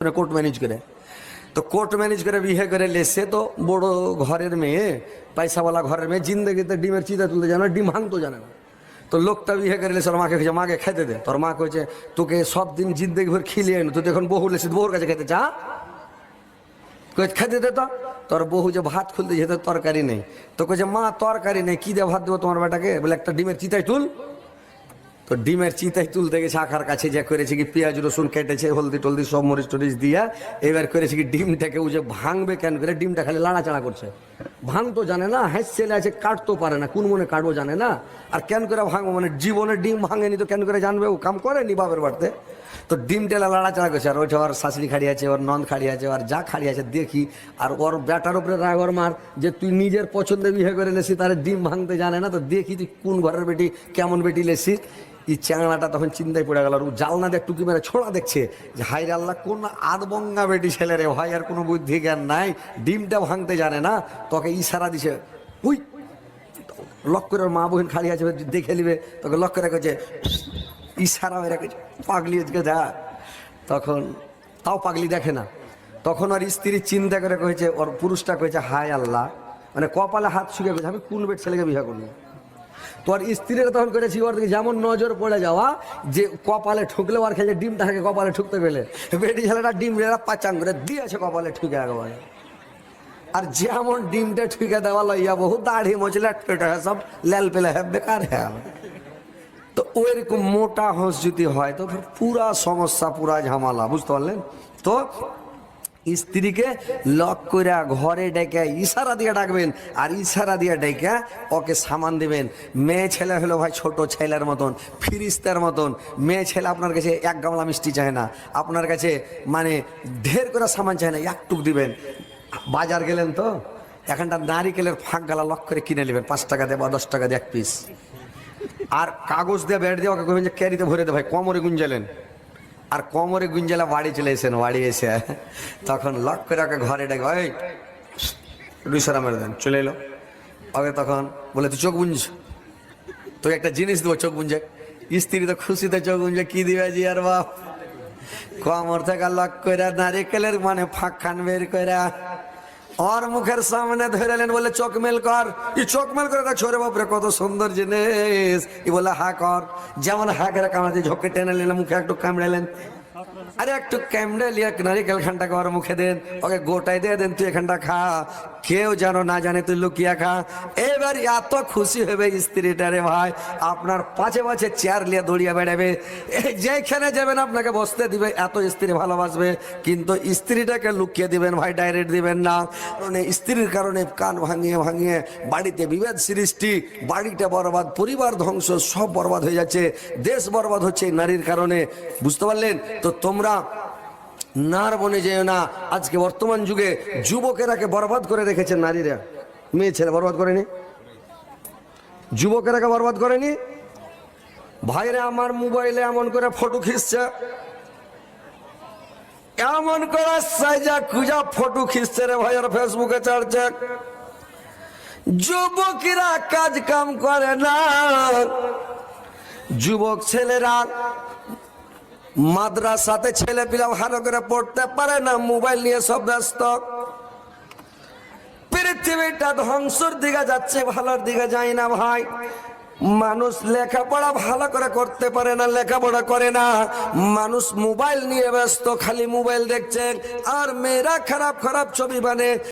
Court manage করে তো court manage করে বিয়ে করে লেসে তো বড় ঘরের মেয়ে পয়সাওয়ালা ঘরের মেয়ে জিন্দগিতে ডিমের চিতা তুলতে জানে না ডিম ভাঙতো জানে না তো লোকটা বিয়ে করে লেসে ওর মাকে খেয়েছে মাকে খেতে দে তোর মা কইছে তোকে সব দিন জিন্দগি ভর খিলিয়ে এনো তুই তো এখন বহু লেসে বহুর কাছে খেতে চা কই খেতে দে তো তোর বহু যে ভাত খুলতে যেতে তরকারি নেই তো কইছে মা তরকারি নেই কি দিয়ে ভাত দেবো তোমার বেটাকে বলে একটা ডিমের চিতাই তুল তো ডিমের চিতাই তুলতে গেছে আখার কাছে যা করেছে কি পেঁয়াজ, রসুন কেটেছে, হলদি টলদি সব মরিচ টরিচ দিয়া, এবার করেছে কি ডিমটাকে ও যে ভাঙবে কেন করে? ডিমটা খালি লাড়াচাড়া করছে। ভাঙতো জানে না হ্যাঁ ছেলে আছে, কাটতেও পারে না, কোন মনে কাটবো জানে না। আর কেন করে ভাঙবো? মানে জীবনে ডিম ভাঙেনি তো কেন করে জানবে ও? কাম করেনি বাপের বাড়িতে। তো ডিমটা লাড়াচাড়া করছে, আর ওইটা ওর শাশুড়ি খাড়ি আছে, ওর নন খাড়ি আছে আর যা খাড়ি আছে দেখি, আর ওর ব্যাটার উপরে রাগ ওর মার, যে তুই নিজের পছন্দে বিয়ে করে লেছিস তার ডিম ভাঙতে জানে না, তো দেখি তুই কোন ঘরের বেটি, কেমন বেটি লেছিস। এই চ্যাংড়াটা তখন চিন্তায় পড়ে গেল আর ও জালনা দেখ, টুকি মেরে ছোড়া দেখছে যে হাই আল্লাহ, কোন আদবঙ্গা বেটি ছেলে রে, ভাই, আর কোনো বুদ্ধি জ্ঞান নাই, ডিমটা ভাঙতে জানে না, তোকে ইশারা দিছে, উই, লক করে মা বোন খালি আছে দেখে নিবে, তোকে লক করে রেখেছে ইশারা মেরে রেখেছে পাগলি আজকে যা। তখন তাও পাগলি দেখে না। তখন আর স্ত্রী চিন্তা করে কয়েছে ওর পুরুষটা কয়েছে হায় আল্লাহ মানে কপালে হাত শুকে গেছে, আমি কোন বেট ছেলেকে বিয়ে করব। তোর স্ত্রীরা তখন করেছি ওর দিকে যেমন নজর পড়ে যাওয়া, যে কপালে ঠুকলে ওর খেলে ডিমটাকে কপালে ঠুকতে পেলে। বেটি ছেলেটা ডিম পাচাং করে দিয়েছে কপালে, ঠুকে একবারে। আর যেমন ডিমটা ঠুকে দেওয়া লইয়া বহু দাড়ি মচলে পেটে সব লেল পেলে হ্যাঁ বেকার হ্যাঁ। তো ওইরকম মোটা হোস যদি হয়, তো পুরা সমস্যা, পুরা ঝামেলা, বুঝতে পারলেন? তো স্ত্রীকে লক করে ঘরে ডেকে ইশারা দিয়ে ডাকবেন, আর ইশারা দিয়ে ডেকে ওকে সামান দিবেন। মেয়ে ছেলে হলো ভাই ছোট ছেলের মতন, ফিরিস্তার মতন। মেয়ে ছেলে আপনার কাছে এক গামলা মিষ্টি চায় না। আপনার কাছে মানে ঢের করে সামান চায় না একটুক দিবেন। বাজার গেলেন তো, এখানটা নারিকেলের ফাঁক গালা লক করে কিনে নেবেন, পাঁচ টাকা দিয়ে বা দশ টাকা দিয়ে এক পিস আর কাগজ দিয়ে বেড দিয়ে ওকে কবেন যে ক্যারিতে ভরে দে ভাই, কোমরে গুঞ্জালেন। আর কোমরে গুঞ্জেলা বাড়ি চলে এসেন বাড়ি এসে। তখন লক করে ওকে ঘরে ডেকে ভাই রুইসরা মেরে দেন। চলে এলো। ওকে তখন বলে, তুই চোখ বুঞ্জ তোকে একটা জিনিস দেবো, চোখ বুঞ্জে। স্ত্রী তো খুশিতে চোখ বুঞ্জে, কি দিবে জি আর বাপ? কোমর থেকে লক করে নারিকেলের মানে ফাঁক খান বের করে ওর মুখের সামনে ধরে ধরেলেন বলে চোখ মেল কর। ই চোখ মেল করে দেখ ছোরে বাপরে, কত সুন্দর জিনিস। ই বলে, হা কর। যেমন হা কামড়াতে ঝোঁকে টেনে নিলেন, মুখে একটু কামড়ালেন। আরে একটু ক্যামড়ে লিয়ে নারিকেল খানটাকে ওর মুখে দেন, ওকে গোটাই দিয়ে দেন, তুই এখানটা খা। কেউ যেন না জানে তুই লুকিয়া খা। এবার এত খুশি হবে স্ত্রীটা রে ভাই, আপনার পাঁচে পাঁচে চেয়ার নিয়ে দৌড়িয়ে বেড়াবে। যেখানে যাবেন আপনাকে বসতে দিবে, এত স্ত্রী ভালোবাসবে, কিন্তু স্ত্রীটাকে লুকিয়ে দিবেন ভাই, ডাইরেক্ট দিবেন না। এই স্ত্রীর কারণে কান ভাঙিয়ে ভাঙিয়ে বাড়িতে বিভেদ সৃষ্টি, বাড়িটা বরবাদ, পরিবার ধ্বংস, সব বরবাদ হয়ে যাচ্ছে, দেশ বরবাদ হচ্ছে নারীর কারণে। বুঝতে পারলেন? তো তোমরা নার বনে যেও না। আজকে বর্তমান যুগে যুবকেরাকে বরবাদ করে রেখেছে নারীরা। মেয়ে ছেলে বরবাদ করেনি? যুবকেরাকে বরবাদ করেনি? ভাইরা আমার মোবাইলে এমন করে ফটো খিচছে। এমন করে সাইজা খুঁজা ফটো খিচছে রে ভাইয়ের ফেসবুকে ছাড়ছে। যুবকেরা কাজ কাম করে না। যুবক ছেলেরা মাদ্রাসাতে ছেলে পিলা ভালো করে পড়তে পারে না, মোবাইল নিয়ে সব ব্যস্ত। পৃথিবীটা ধ্বংসর দিকে যাচ্ছে, ভালোর দিকে যায় না ভাই। মানুষ লেখাপড়া ভালো করে করতে পারে না, লেখাপড়া করে না। মানুষ মোবাইল নিয়ে ব্যস্ত, খালি মোবাইল দেখছে, আর মেয়েরা খারাপ খারাপ ছবি বানে।